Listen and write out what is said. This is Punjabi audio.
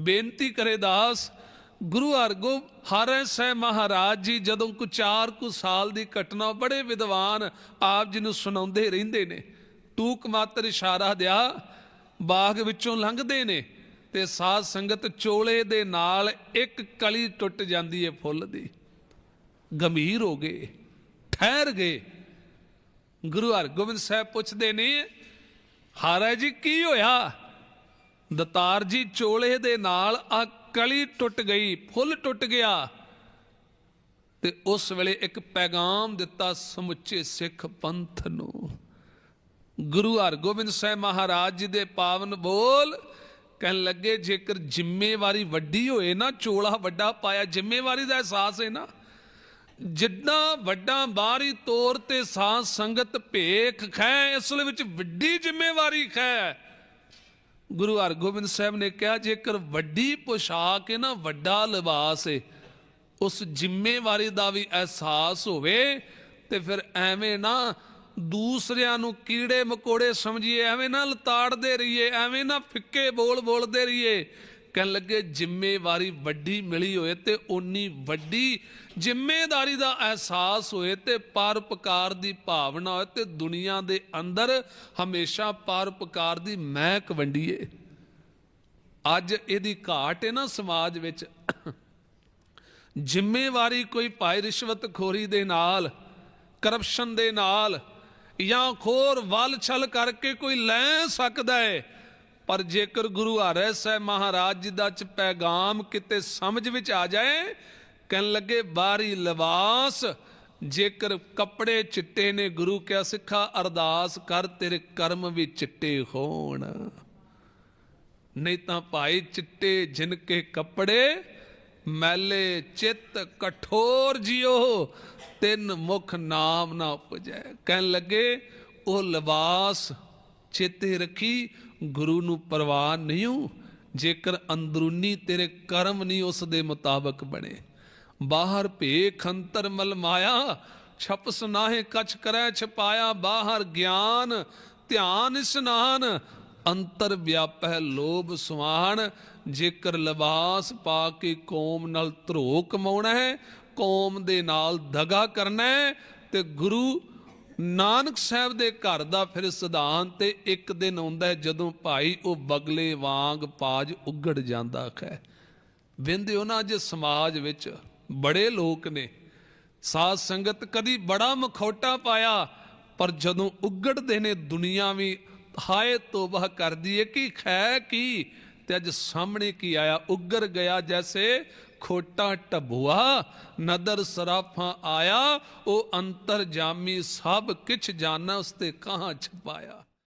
ਬੇਨਤੀ ਕਰੇ ਦਾਸ, ਗੁਰੂ ਅਰਗੋ ਹਰੈ ਸਹਿ ਮਹਾਰਾਜ ਜੀ, ਜਦੋਂ ਕੁ ਚਾਰ ਕੁ ਸਾਲ ਦੀ ਘਟਨਾ ਬੜੇ ਵਿਦਵਾਨ ਆਪ ਜੀ ਨੂੰ ਸੁਣਾਉਂਦੇ ਰਹਿੰਦੇ ਨੇ ਟੂਕ ਮਾਤਰ ਇਸ਼ਾਰਾ ਦਿਆ, ਬਾਗ ਵਿੱਚੋਂ ਲੰਘਦੇ ਨੇ ਤੇ ਸਾਧ ਸੰਗਤ ਚੋਲੇ ਦੇ ਨਾਲ ਇੱਕ ਕਲੀ ਟੁੱਟ ਜਾਂਦੀ ਹੈ ਫੁੱਲ ਦੀ। ਗੰਭੀਰ ਹੋ ਗਏ, ਠਹਿਰ ਗਏ। ਗੁਰੂ ਹਰਗੋਬਿੰਦ ਸਾਹਿਬ ਪੁੱਛਦੇ ਨੇ, ਹਾਰਾ ਜੀ ਕੀ ਹੋਇਆ? ਦਤਾਰ ਜੀ ਚੋਲੇ ਦੇ ਨਾਲ ਆ ਕਲੀ ਟੁੱਟ ਗਈ, ਫੁੱਲ ਟੁੱਟ ਗਿਆ। ਤੇ ਉਸ ਵੇਲੇ ਇੱਕ ਪੈਗਾਮ ਦਿੱਤਾ ਸਮੁੱਚੇ ਸਿੱਖ ਪੰਥ ਨੂੰ। ਗੁਰੂ ਹਰਗੋਬਿੰਦ ਸਾਹਿਬ ਮਹਾਰਾਜ ਜੀ ਦੇ ਪਾਵਨ ਬੋਲ ਕਹਿਣ ਲੱਗੇ, ਜੇਕਰ ਜ਼ਿੰਮੇਵਾਰੀ ਵੱਡੀ ਹੋਏ ਨਾ, ਚੋਲਾ ਵੱਡਾ ਪਾਇਆ, ਜ਼ਿੰਮੇਵਾਰੀ ਦਾ ਅਹਿਸਾਸ ਹੈ ਨਾ। ਜਿੱਦਾਂ ਵੱਡਾ ਬਾਹਰੀ ਤੌਰ ਤੇ ਸਾਧ ਸੰਗਤ ਭੇਖ ਖੈ ਇਸ ਵਿੱਚ ਵੱਡੀ ਜ਼ਿੰਮੇਵਾਰੀ ਖੈ ਗੁਰੂ ਹਰਗੋਬਿੰਦ ਸਾਹਿਬ ਨੇ ਕਿਹਾ, ਜੇਕਰ ਵੱਡੀ ਪੋਸ਼ਾਕ ਹੈ ਨਾ, ਵੱਡਾ ਲਿਬਾਸ ਹੈ, ਉਸ ਜ਼ਿੰਮੇਵਾਰੀ ਦਾ ਵੀ ਅਹਿਸਾਸ ਹੋਵੇ, ਤੇ ਫਿਰ ਐਵੇਂ ਨਾ ਦੂਸਰਿਆਂ ਨੂੰ ਕੀੜੇ ਮਕੋੜੇ ਸਮਝੀਏ, ਐਵੇਂ ਨਾ ਲਤਾੜਦੇ ਰਹੀਏ, ਐਵੇਂ ਨਾ ਫਿੱਕੇ ਬੋਲ ਬੋਲਦੇ ਰਹੀਏ ਕਹਿਣ ਲੱਗੇ ਜ਼ਿੰਮੇਵਾਰੀ ਵੱਡੀ ਮਿਲੀ ਹੋਏ ਤੇ ਓਨੀ ਵੱਡੀ ਜ਼ਿੰਮੇਵਾਰੀ ਦਾ ਅਹਿਸਾਸ ਹੋਏ ਤੇ ਪਰਉਪਕਾਰ ਦੀ ਭਾਵਨਾ ਹੋਏ ਤੇ ਦੁਨੀਆ ਦੇ ਅੰਦਰ ਹਮੇਸ਼ਾ ਪਰਉਪਕਾਰ ਦੀ ਮਹਿਕ ਵੰਡੀਏ। ਅੱਜ ਇਹਦੀ ਘਾਟ ਹੈ ਨਾ ਸਮਾਜ ਵਿੱਚ। ਜ਼ਿੰਮੇਵਾਰੀ ਕੋਈ ਭਾਈ ਰਿਸ਼ਵਤਖੋਰੀ ਦੇ ਨਾਲ ਕਰਪਸ਼ਨ ਦੇ ਨਾਲ ਜਾਂ ਖੋਰ ਵੱਲ ਛਲ ਕਰਕੇ ਕੋਈ ਲੈ ਸਕਦਾ ਹੈ ਪਰ ਜੇਕਰ ਗੁਰੂ ਹਰਿ ਸਾਹਿਬ ਮਹਾਰਾਜ ਜੀ ਦਾ ਚ ਪੈਗਾਮ ਕਿਤੇ ਸਮਝ ਵਿੱਚ ਆ ਜਾਏ, ਕਹਿਣ ਲੱਗੇ ਬਾਹਰੀ ਲਿਬਾਸ ਜੇਕਰ ਕੱਪੜੇ ਚਿੱਟੇ ਨੇ, ਗੁਰੂ ਕਿਹਾ ਸਿੱਖਾ, ਅਰਦਾਸ ਕਰ ਤੇਰੇ ਕਰਮ ਵੀ ਚਿੱਟੇ ਹੋਣ। ਨਹੀਂ ਤਾਂ ਭਾਈ ਚਿੱਟੇ ਜਿਨਕੇ ਕੱਪੜੇ, ਮੈਲੇ ਚਿੱਤ ਕਠੋਰ ਜਿਉ ਤਿੰਨ ਮੁਖ ਨਾਮ ਨਾ ਉਪਜੈ। ਕਹਿਣ ਲੱਗੇ, ਉਹ ਲਿਬਾਸ ਚੇਤੇ ਰੱਖੀ, ਗੁਰੂ ਨੂੰ ਪਰਵਾਹ ਨਹੀਂ ਹੋ, ਜੇਕਰ ਅੰਦਰੂਨੀ ਤੇਰੇ ਕਰਮ ਨਹੀਂ ਉਸ ਦੇ ਮੁਤਾਬਕ ਬਣੇ। ਬਾਹਰ ਭੇਖ ਅੰਤਰ ਮਲ ਮਾਇਆ ਛਪ ਸੁਨਾਹੇ ਕਛ ਕਰੈ ਛਪਾਇਆ, ਬਾਹਰ ਗਿਆਨ, ਧਿਆਨ ਇਸਨਾਨ, ਅੰਤਰ ਵਿਆਪਹਿ ਲੋਭ ਸੁਆਣ, ਜੇਕਰ ਲਿਬਾਸ ਪਾ ਕੇ ਕੌਮ ਨਾਲ ਧਰੋ ਕਮਾਉਣਾ ਹੈ, ਕੌਮ ਦੇ ਨਾਲ ਦਗਾ ਕਰਨਾ ਹੈ, ਤੇ ਗੁਰੂ ਨਾਨਕ ਸਾਹਿਬ ਦੇ ਘਰ ਦਾ ਫਿਰ ਸਿਧਾਂਤ ਤੇ ਇੱਕ ਦਿਨ ਆਉਂਦਾ ਜਦੋਂ ਭਾਈ ਉਹ ਬਗਲੇ ਵਾਂਗ ਪਾਜ ਉੱਗੜ ਜਾਂਦਾ ਹੈ। ਵਿੰਦੇ ਉਹਨਾਂ ਜੇ ਸਮਾਜ ਵਿੱਚ ਬੜੇ ਲੋਕ ਨੇ। ਸਾਧ ਸੰਗਤ ਕਦੀ ਬੜਾ ਮਖੌਟਾ ਪਾਇਆ, ਪਰ ਜਦੋਂ ਉਗੜਦੇ ਨੇ ਦੁਨੀਆ ਵੀ ਹਾਏ ਤੋਬਾ ਕਰਦੀ ਏ, ਕਿ ਖੈ ਕੀ ਤੇ ਅੱਜ ਸਾਹਮਣੇ ਕੀ ਆਇਆ ਉੱਗਰ ਗਿਆ ਜੈਸੇ ਖੋਟਾ ਟਬੂਆ ਨਦਰ ਸਰਾਫਾਂ ਆਇਆ ਉਹ ਅੰਤਰ ਜਾਮੀ ਸਭ ਕਿਛ ਜਾਣਾ ਉਸਤੇ ਕਹਾਂ ਛਪਾਇਆ।